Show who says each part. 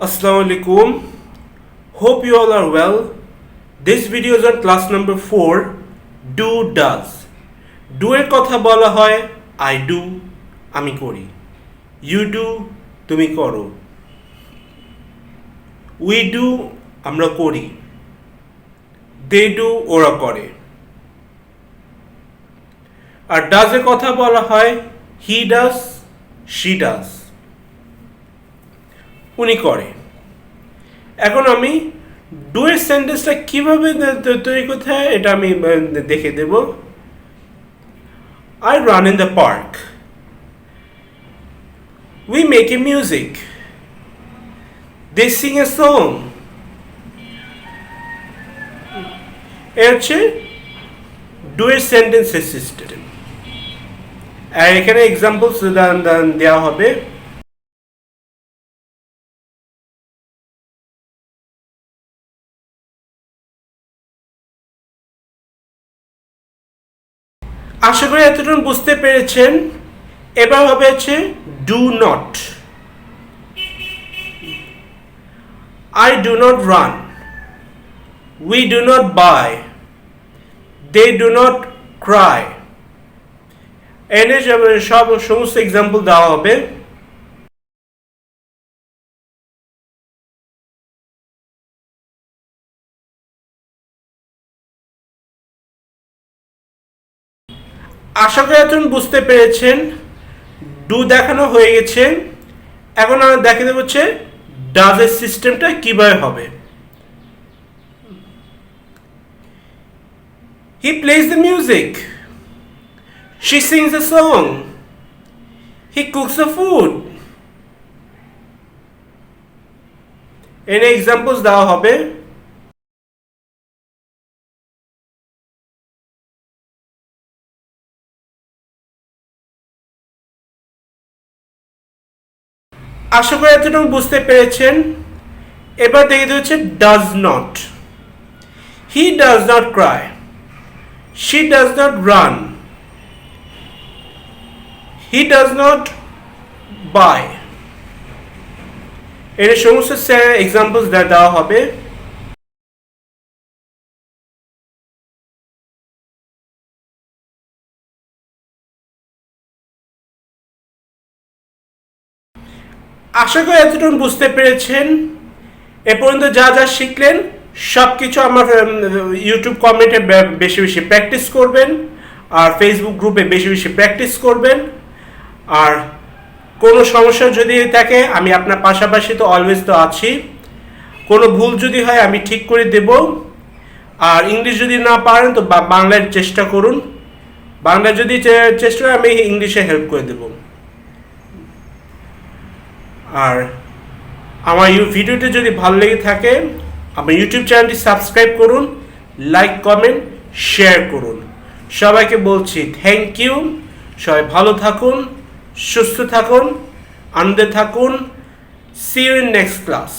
Speaker 1: Assalamu alaikum. Hope you all are well. This video is on class number 4 do does. Do এর কথা বলা হয় I do আমি করি You do তুমি করো We do আমরা করি They do ওরা করে আর ডাজ এর কথা বলা হয় হি ডাজ শি ডাজ উনি করে। এখন আমি ডু এর সেন্টেন্সটা কীভাবে তৈরি করতে হয় এটা আমি দেখে দেব। I run in the park we make a music they sing a song এ হচ্ছে ডু এর সেন্টেন্সের সিস্টেম আর এখানে এক্সাম্পলস দেওয়া হবে। আশা করি এতটুকু বুঝতে পেরেছেন। এবার হবে হচ্ছে do not I do not run we do not buy they do not cry এনে সব- সমস্ত এক্সাম্পল দেওয়া হবে। আশা করি এতক্ষণ বুঝতে পেরেছেন, ডু দেখানো হয়ে গেছে। এখন আমরা দেখে দেবো হচ্ছে ডাজের সিস্টেমটা কীভাবে হবে। He plays the music she sings the song he cooks the food এনে এক্সাম্পলস দেওয়া হবে? আশা করি এতটুকু বুঝতে পেরেছেন। এবার দেখে হচ্ছে does not he does not cry she does not run he does not buy এর সমস্ত এক্সাম্পলস দেওয়া হবে। আশা করি এতটুকু বুঝতে পেরেছেন। এ পর্যন্ত যা যা শিখলেন সব কিছু আমার ইউটিউব কমেন্টে বেশি বেশি প্র্যাকটিস করবেন, আর ফেসবুক গ্রুপে বেশি বেশি প্র্যাকটিস করবেন। আর কোনো সমস্যা যদি থাকে, আমি আপনার পাশাপাশি তো অলওয়েজ তো আছি। কোনো ভুল যদি হয়, আমি ঠিক করে দেব। আর ইংলিশ যদি না পারেন, তো বাংলায় চেষ্টা করুন। বাংলা যদি চেষ্টা আমি ইংলিশে হেল্প করে দেবো। আর আমার ভিডিওটি যদি ভালো লেগে থাকে, আমার ইউটিউব চ্যানেলটি সাবস্ক্রাইব করুন লাইক কমেন্ট শেয়ার করুন। সবাইকে বলছি থ্যাংক ইউ সবাই ভালো থাকুন, সুস্থ থাকুন, আনন্দে থাকুন। See you in next class